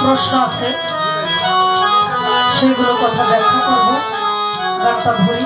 প্রশ্ন আছে। সেগুলো কথা ব্যাখ্যা করব। গানটা ধরি।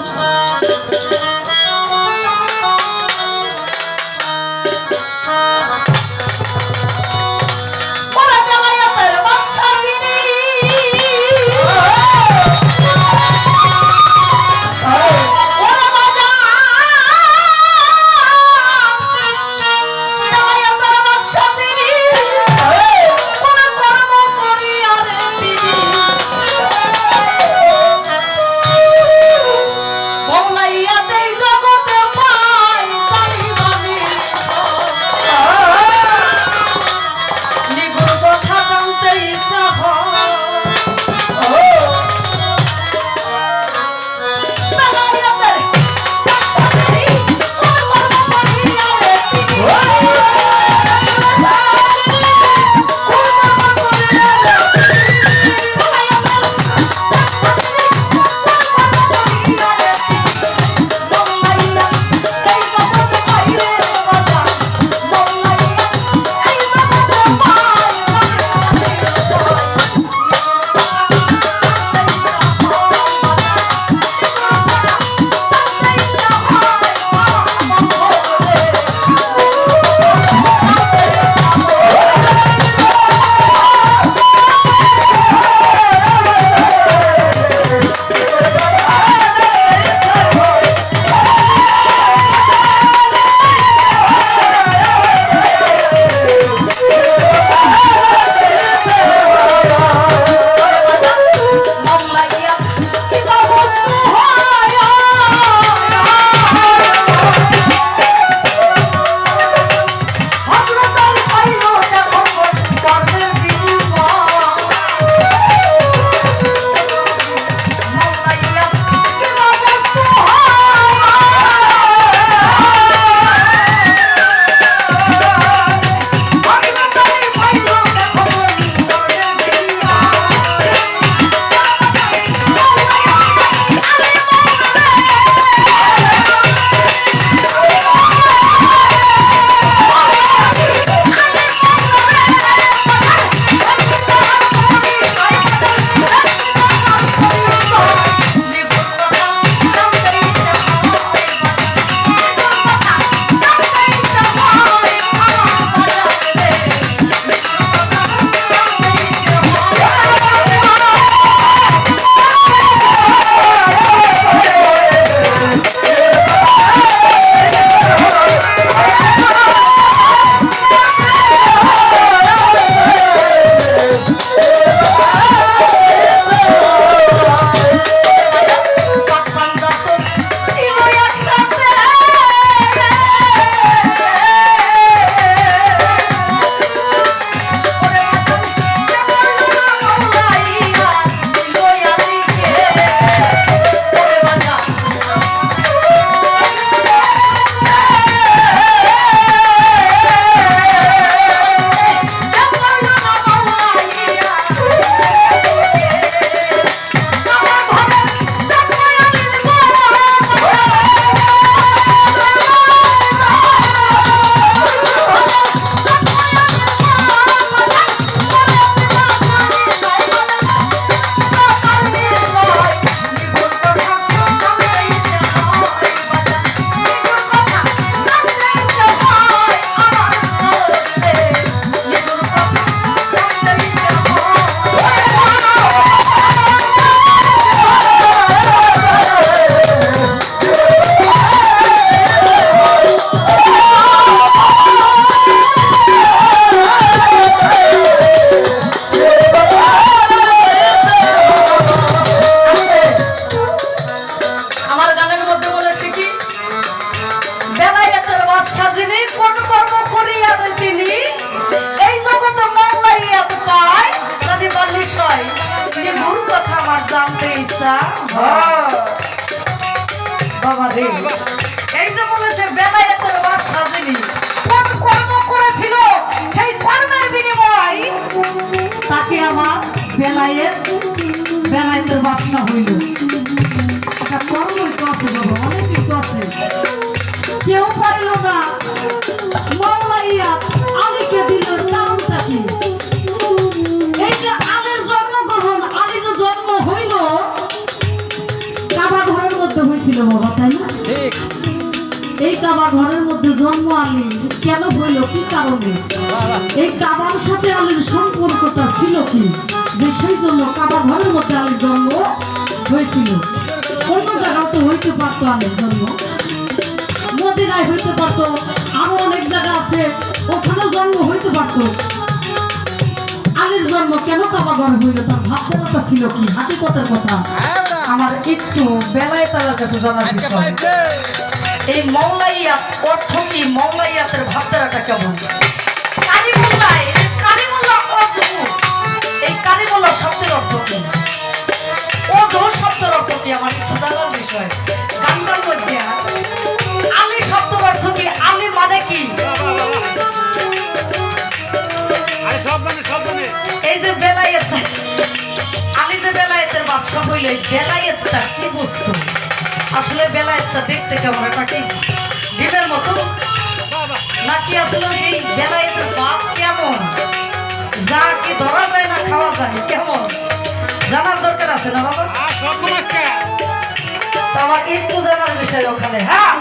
তিনি। এই জগতে মাল্লাইয়া পায় যদি মানুষ হয়। তিনি মূল কথা আমার জানতে ইচ্ছা। হ্যাঁ। বাবা রে। এই যে বলেছে বেলায় তোর সাজেনি। জন্ম আলী কেন হইল, কি কারণে? এই কাবার সাথে আলীর সম্পর্কটা ছিল কি? যে সেই জন্য কাবা ঘরের মধ্যে আলীর জন্ম হয়েছিল। অন্য জায়গাও তো হইতে পারতো আলীর জন্ম। মদিনায় হইতে পারতো, আরও অনেক জায়গা আছে, ওখানেও জন্ম হইতে পারতো। আলীর জন্ম কেন কাবা ঘরে হইল, তার ভাবনাটা ছিল কি? হাকিকতের কথা। আমার একটু বেলায় তার কাছে জানার এই মৌলাইয়াত অর্থ কি? মৌলাইয়াতের ভাবধারাটা কেমন? কারিমুল্লাহ কারিমুল্লাহ এই কারিমুল্লাহ শব্দের অর্থ কি? অজু শব্দের অর্থ কি? আমার একটু জানার বিষয়। মধ্যে আলী শব্দের অর্থ কি? আলী মানে কি? সব জানে এই যে বেলায়েত আলী যে বেলায়েতের হইলে বেলায়েতটা কি বস্তু? আসলে বেলায়েতটা দেখতে কেমন তাকে ডিমের মতো? নাকি আসলে সেই বেলায়েতের ভাব কেমন? যা কি ধরা যায় না খাওয়া যায় কেমন? জানার দরকার আছে না বাবা? আমার একটু জানার বিষয় ওখানে হ্যাঁ?